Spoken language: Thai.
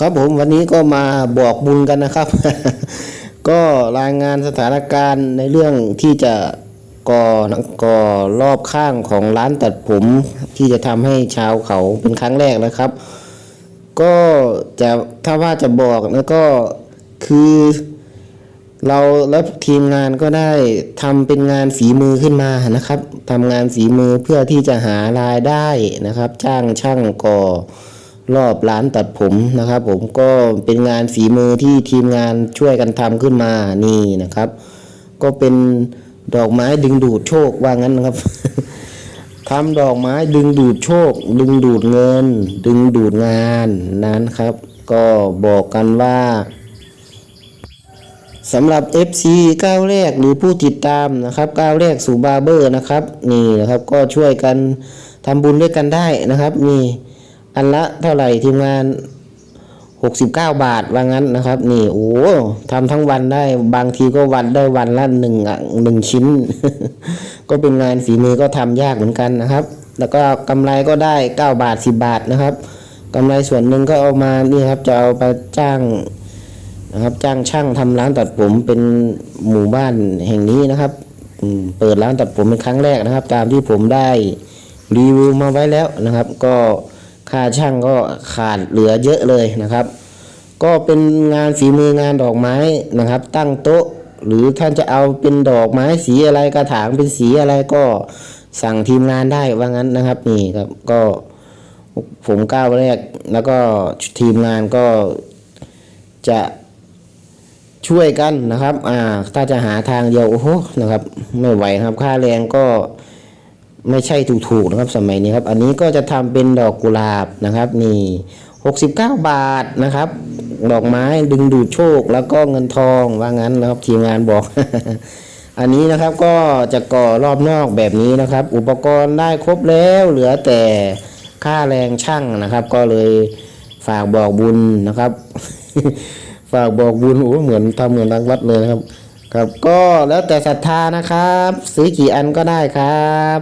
ครับผมวันนี้ก็มาบอกบุญกันนะครับ ก็รายงานสถานการณ์ในเรื่องที่จะก่อก่อรอบข้างของร้านตัดผม ที่จะทำให้ชาวเขาเป็นครั้งแรกนะครับ ก็จะถ้าว่าจะบอกแล้วก็คือเราและทีมงานก็ได้ทำเป็นงานฝีมือขึ้นมานะครับทำงานฝีมือเพื่อที่จะหารายได้นะครับ จ้างช่างก่อ รอบร้านตัดผมนะครับ ผมก็เป็นงานฝีมือที่ทีมงานช่วยกันทำขึ้นมานี่นะครับ ก็เป็นดอกไม้ดึงดูดโชคว่างั้นนะครับทำดอกไม้ดึงดูดโชค ดึงดูดเงิน ดึงดูดงานนั้นครับ ก็บอกกันว่าสำหรับ FC ก้าวแรกหรือผู้ติดตามนะครับก้าวแรกสู่บาร์เบอร์นะครับ นี่นะครับก็ช่วยกันทำบุญด้วยกันได้นะครับนี่ อันละเท่าไหร่ทีมงาน 69 บาทว่างั้นนะครับ นี่โอ้ทำทั้งวันได้บางทีก็วันได้วันละหนึ่งหนึ่งชิ้น ก็เป็นงานฝีมือก็ทำยากเหมือนกันนะครับ แล้วก็กำไรก็ได้ 9 บาท 10 บาทนะครับกำไรส่วนหนึ่งก็เอามานี่ครับจะเอาไปจ้างนะครับจ้างช่างทำร้านตัดผมเป็นหมู่บ้านแห่งนี้นะครับเปิดร้านตัดผมเป็นครั้งแรกนะครับ ตามที่ผมได้รีวิวมาไว้แล้วนะครับ ก็ ค่าช่างก็ขาดเหลือเยอะเลยนะครับ ก็เป็นงานฝีมืองานดอกไม้นะครับ ตั้งโต๊ะหรือท่านจะเอาเป็นดอกไม้สีอะไรกระถางเป็นสีอะไรก็สั่งทีมงานได้ว่างั้นนะครับนี่ครับก็ผมก้าวแรกแล้วก็ทีมงานก็จะช่วยกันนะครับ อ่า ถ้าจะหาทางเดียวโอ้โหนะครับ ไม่ไหวครับ ค่าแรงก็ ไม่ใช่ถูกๆนะครับสมัยนี้ครับ อันนี้ก็จะทำเป็นดอกกุหลาบนะครับนี่69 บาทนะครับ ดอกไม้ดึงดูดโชคแล้วก็เงินทองว่างั้นนะครับทีมงานบอก อันนี้นะครับก็จะก่อรอบนอกแบบนี้นะครับ อุปกรณ์ได้ครบแล้วเหลือแต่ค่าแรงช่างนะครับ ก็เลยฝากบอกบุญนะครับ ฝากบอกบุญโอ้เหมือนทำเหมือนรังวัดเลยนะครับ ครับก็แล้วแต่ศรัทธานะครับ ซื้อกี่อันก็ได้ครับ